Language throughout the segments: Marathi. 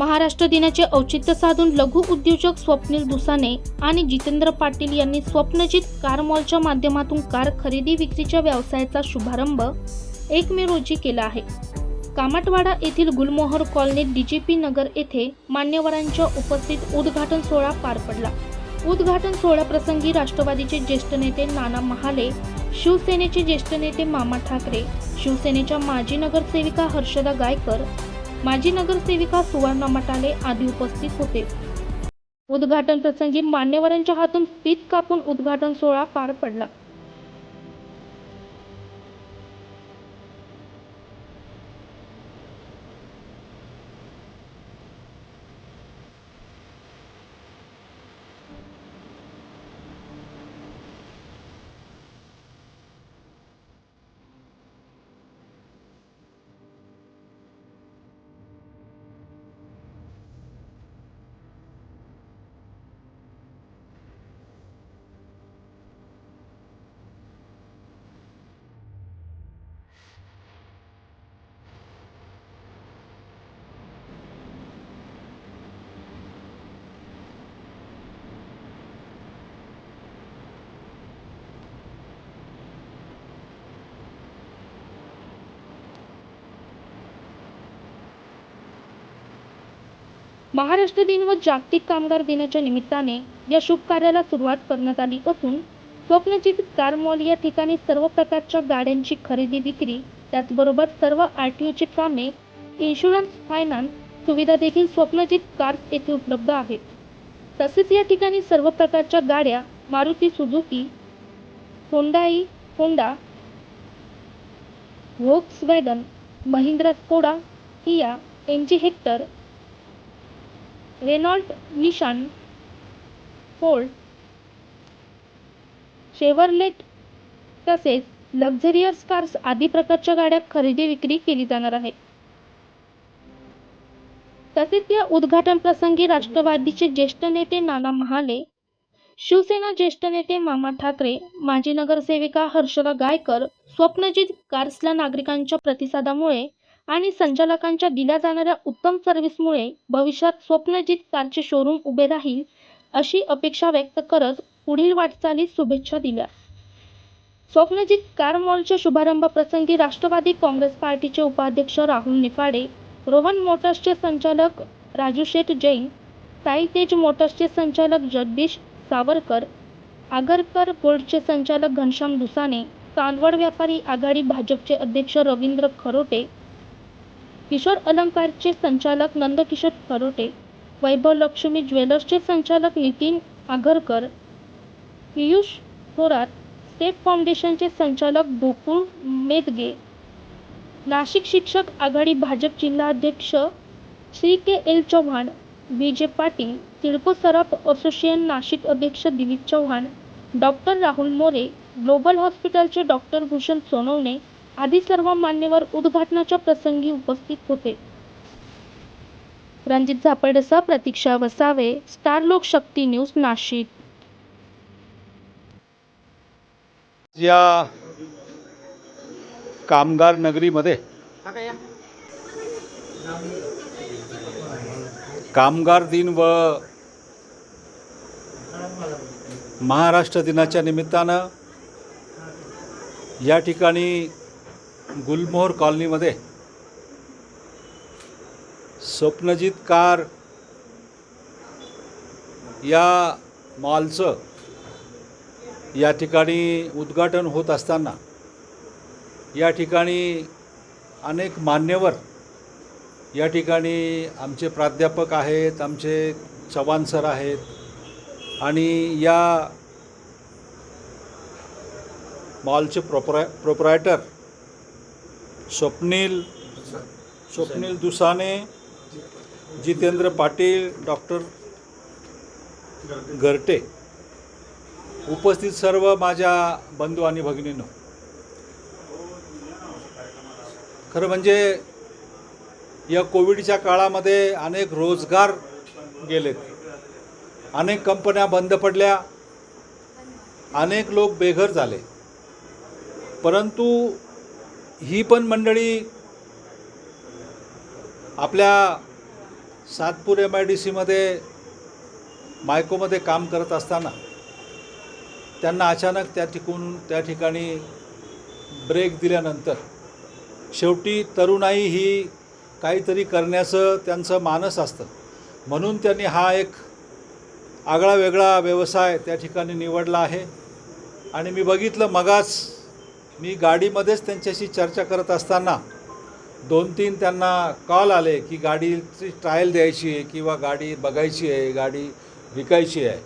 महाराष्ट्र दिनाचे औचित्य साधून लघु उद्योजक स्वप्नील दुसाने आणि जितेंद्र पाटील यांनी स्वप्नजित कार मॉलच्या माध्यमातून कार खरेदी विक्रीच्या व्यवसायाचा शुभारंभ एक मे रोजी केला आहे. कामटवाडा येथील गुलमोहर कॉलनीत डीजीपी नगर येथे मान्यवरांच्या उपस्थित उद्घाटन सोहळा पार पडला. उद्घाटन सोहळ्याप्रसंगी राष्ट्रवादीचे ज्येष्ठ नेते नाना महाले शिवसेनेचे ज्येष्ठ नेते मामा ठाकरे शिवसेनेच्या माजी नगरसेविका हर्षदा गायकर माजी नगरसेविका सुवर्णा मटाले आदी उपस्थित होते. उद्घाटन प्रसंगी मान्यवरांच्या हातून पीत कापून उद्घाटन सोहळा पार पडला. महाराष्ट्र दिन व जागतिक कामगार दिनाच्या निमित्ताने या शुभ कार्याला सुरुवात करण्यात आली असून स्वप्नजीत कार मॉल या ठिकाणी सर्व प्रकारच्या गाड्यांची खरेदी विक्री त्याचबरोबर सर्व आर टी ओची कामे इन्शुरन्स फायनान्स सुविधा देखील स्वप्नजीत कार्स येथे उपलब्ध आहेत. तसेच या ठिकाणी सर्व प्रकारच्या गाड्या Maruti Suzuki Hyundai Honda wagon Mahindra Skoda Kia M G Hector Renault Nissan Ford Chevrolet तसेच लक्झरियस कार्स आदी प्रकारच्या गाड्या खरेदी विक्री केली जाणार आहे. तसेच या उद्घाटन प्रसंगी राष्ट्रवादीचे ज्येष्ठ नेते नाना महाले शिवसेना ज्येष्ठ नेते मामा ठाकरे माजी नगरसेविका हर्षदा गायकर स्वप्नजित कार्सला नागरिकांच्या प्रतिसादामुळे आणि संचालकांच्या दिल्या जाणाऱ्या उत्तम सर्व्हिसमुळे भविष्यात स्वप्नजित कारचे शोरूम उभे राहील अशी अपेक्षा व्यक्त करत पुढील वाटचालीस शुभेच्छा दिल्या. स्वप्नजित कार मॉलच्या शुभारंभप्रसंगी राष्ट्रवादी काँग्रेस पार्टीचे उपाध्यक्ष राहुल निफाडे रोहन मोटर्सचे संचालक राजू शेठ जैन साई तेज मोटर्सचे संचालक जगदीश सावरकर आगरकर बोर्डचे संचालक घनश्याम दुसाने चांदवड व्यापारी आघाडी भाजपचे अध्यक्ष रवींद्र खरोटे किशोर अलंकारचे संचालक नंदकिशोर खरोटे वैभव लक्ष्मी ज्वेलर्सचे संचालक नितीन आगरकर पियुष थोरात स्टेप फाउंडेशनचे संचालक गोकुळ मेदगे नाशिक शिक्षक आघाडी भाजप जिल्हाध्यक्ष Shri K L Chavan B J Patil CIDCO सराफ असोसिएशन नाशिक अध्यक्ष दिलीप चव्हाण डॉक्टर राहुल मोरे ग्लोबल हॉस्पिटलचे डॉक्टर भूषण सोनवणे आदी सर्व मान्यवर उद्घाटनाच्या प्रसंगी उपस्थित होते. रणजित झापर्डेसह प्रतीक्षा वसावे स्टार लोक शक्ती न्यूज नाशिक. या कामगार नगरीमध्ये कामगार दिन व महाराष्ट्र दिनाच्या निमित्तानं या ठिकाणी गुलमोहर कॉलनीमध्ये. स्वप्नजित कार या मॉलचं या ठिकाणी उद्घाटन होत असताना या ठिकाणी अनेक मान्यवर या ठिकाणी आमचे प्राध्यापक आहेत आमचे चव्हाण सर आहेत आणि या मॉलचे प्रोपरा प्रोप्रायटर स्वप्नील स्वप्नील दुसाने जितेंद्र पाटील डॉक्टर घरटे उपस्थित सर्व माझ्या बंधू आणि भगिनींनो. खरं म्हणजे या कोविडच्या काळामध्ये अनेक रोजगार गेलेत. अनेक कंपन्या बंद पडल्या. अनेक लोक बेघर झाले. परंतु ही पण मंडळी आपल्या सातपूर एम आय डी सीमध्ये मायकोमध्ये काम करत असताना त्यांना अचानक त्या ठिकून त्या ठिकाणी ब्रेक दिल्यानंतर शेवटी तरुणाई ही काहीतरी करण्याचं त्यांचं मानस असतं. म्हणून त्यांनी हा एक आगळा वेगळा व्यवसाय त्या ठिकाणी निवडला आहे. आणि मी बघितलं मगाच मी गाडीमध्येच त्यांच्याशी चर्चा करत असताना दोन तीन त्यांना कॉल आले की गाडीची ट्रायल द्यायची आहे किंवा गाडी बघायची आहे गाडी विकायची आहे.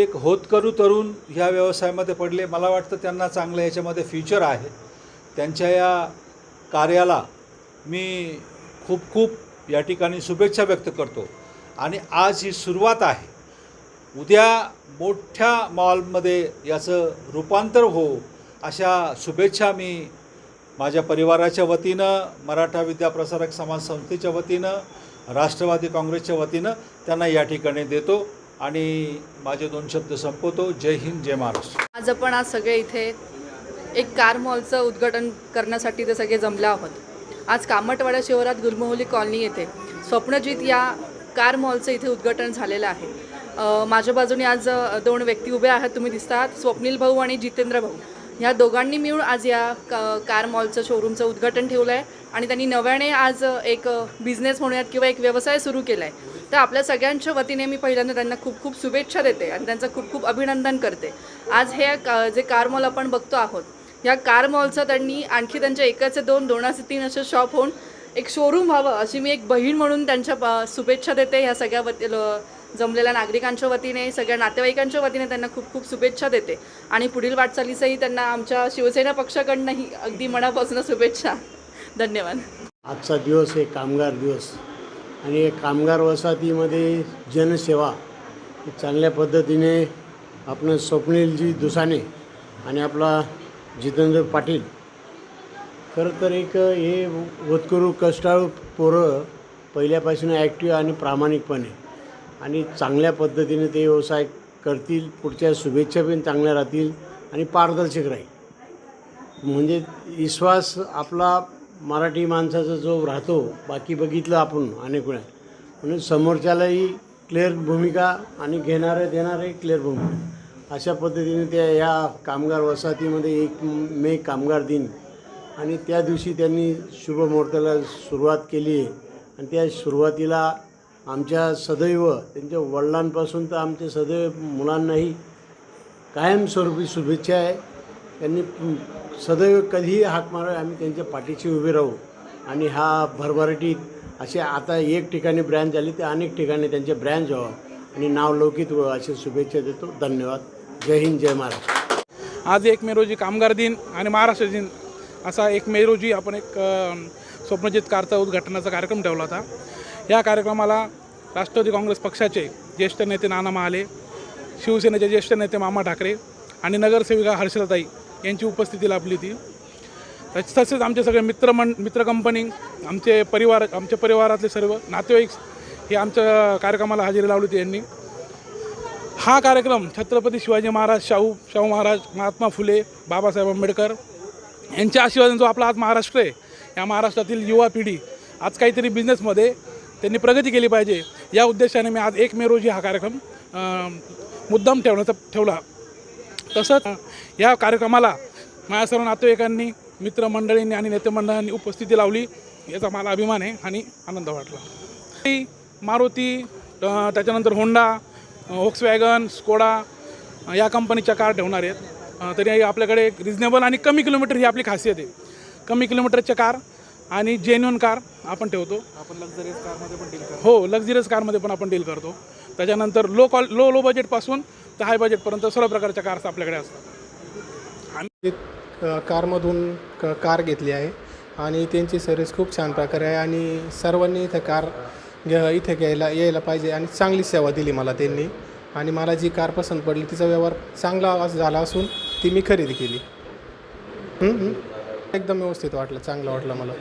एक होतकरू तरुण ह्या व्यवसायामध्ये पडले. मला वाटतं त्यांना चांगलं याच्यामध्ये फ्युचर आहे. त्यांच्या या कार्याला मी खूप खूप या ठिकाणी शुभेच्छा व्यक्त करतो. आणि आज ही सुरुवात आहे. उद्या मोठ्या मॉलमध्ये याचं रूपांतर हो अशा शुभेच्छा मी माझ्या परिवाराच्या वतीनं मराठा विद्याप्रसारक समाज संस्थेच्या वतीनं राष्ट्रवादी काँग्रेसच्या वतीनं त्यांना या ठिकाणी देतो आणि माझे दोन शब्द संपवतो. जय हिंद जय महाराष्ट्र. आज आपण आज सगळे इथे एक कार मॉलचं उद्घाटन करण्यासाठी ते सगळे जमले आहोत. आज कामटवाडा शहरात गुलमोहली कॉलनी येथे स्वप्नजीत या कार मॉलचं इथे उद्घाटन झालेलं आहे. माझ्या बाजूने आज दोन व्यक्ती उभे आहेत तुम्ही दिसतात स्वप्नील भाऊ आणि जितेंद्र भाऊ. ह्या दोघांनी मिळून आज या क- कार मॉलचं शोरूमचं उद्घाटन ठेवलं आहे आणि त्यांनी नव्याने आज एक बिझनेस म्हणूयात किंवा एक व्यवसाय सुरू केला आहे तर आपल्या सगळ्यांच्या वतीने मी पहिल्यांदा त्यांना खूप खूप शुभेच्छा देते आणि त्यांचं खूप खूप अभिनंदन करते. आज हे का- जे कार मॉल आपण बघतो आहोत या कार मॉलचं त्यांनी आणखी त्यांच्या एकाचे दोन दोनाचे तीन असे शॉप होऊन एक शोरूम व्हावं अशी मी एक बहीण म्हणून त्यांच्या प- शुभेच्छा देते ह्या सगळ्या वती जमलेल्या नागरिकांच्या वतीने सगळ्या नातेवाईकांच्या वतीने त्यांना खूप खूप शुभेच्छा देते. आणि पुढील वाटचालीसही त्यांना आमच्या शिवसेना पक्षाकडनंही अगदी मनापासून शुभेच्छा. धन्यवाद. आजचा दिवस एक कामगार दिवस. आणि कामगार वसाहतीमध्ये जनसेवा चांगल्या पद्धतीने आपण स्वप्नीलजी दुसाने आणि आपला जितेंद्र पाटील. खरं तर एक हे होतकरू कष्टाळू पोरं पहिल्यापासून ॲक्टिव्ह आणि प्रामाणिकपणे. आणि चांगल्या पद्धतीने ते व्यवसाय करतील पुढच्या शुभेच्छा पण चांगल्या राहतील आणि पारदर्शक राहील. म्हणजे विश्वास आपला मराठी माणसाचा जो राहतो बाकी बघितलं आपण अनेक वेळा म्हणून समोरच्यालाही क्लिअर भूमिका आणि घेणारे देणारे क्लिअर भूमिका. अशा पद्धतीने त्या या कामगार वसाहतीमध्ये एक मे कामगार दिन आणि त्या दिवशी त्यांनी शुभमुहूर्ताला सुरुवात केली आहे. आणि त्या सुरुवातीला आमच्या सदैव त्यांच्या वडिलांपासून तर आमच्या सदैव मुलांनाही कायमस्वरूपी शुभेच्छा आहे. त्यांनी सदैव कधीही हाक मारा आम्ही त्यांच्या पाठीशी उभे राहू. आणि हा भरभराटीत असे आता एक ठिकाणी ब्रँच झाली ते अनेक ठिकाणी त्यांचे ब्रँच व्हावं. आणि नाव लौकिक व्हावं अशी शुभेच्छा देतो. धन्यवाद. जय हिंद जय महाराष्ट्र. आज एक मे रोजी कामगार दिन आणि महाराष्ट्र दिन असा एक मे रोजी आपण एक स्वप्नजित कारचा उद्घाटनाचा कार्यक्रम ठेवला होता. या कार्यक्रमाला राष्ट्रवादी काँग्रेस पक्षाचे ज्येष्ठ नेते नाना महाले शिवसेनेचे ज्येष्ठ नेते मामा ठाकरे आणि नगरसेविका हर्षदाताई यांची उपस्थिती लाभली होती. तसेच आमचे सगळे मित्रमं मित्र कंपनी आमचे परिवार आमच्या परिवारातले सर्व नातेवाईक हे आमच्या कार्यक्रमाला हजेरी लावली होती यांनी. हा कार्यक्रम छत्रपती शिवाजी महाराज शाहू शाहू महाराज महात्मा फुले बाबासाहेब आंबेडकर यांच्या आशीर्वादाने जो आपला आज महाराष्ट्र आहे या महाराष्ट्रातील युवा पिढी आज काहीतरी बिझनेसमध्ये त्यांनी प्रगती केली पाहिजे. या उद्देशाने मी आज एक मे रोजी हा कार्यक्रम मुद्दाम ठेवण्याचा ठेवला. तसंच या कार्यक्रमाला माझ्या सर्व नातेवाईकांनी मित्रमंडळींनी आणि नेतेमंडळांनी उपस्थिती लावली याचा मला अभिमान आहे आणि आनंद वाटला. मारुती त्याच्यानंतर होंडा वॅगन स्कोडा या कंपनीच्या कार ठेवणार आहेत. तरी आपल्याकडे रिजनेबल आणि कमी किलोमीटर ही आपली खासियत आहे. कमी किलोमीटरच्या कार आणि जेन्युन कार आपण ठेवतो. आपण लक्झरियस कारमध्ये पण डील करतो. हो लक्झरियस कारमध्ये पण आपण डील करतो. त्याच्यानंतर लो कॉल लो लो बजेटपासून तर हाय बजेटपर्यंत सर्व प्रकारच्या कार्स आपल्याकडे असतात. अ, कारमधून क कार घेतली आहे आणि त्यांची सर्विस खूप छान प्रकारे आहे आणि सर्वांनी इथं कार घ्या इथे घ्यायला यायला पाहिजे आणि चांगली सेवा दिली मला त्यांनी. आणि मला जी कार पसंत पडली तिचा व्यवहार चांगला अस- झाला असून ती मी खरेदी केली. एकदम व्यवस्थित वाटलं चांगलं वाटलं मला.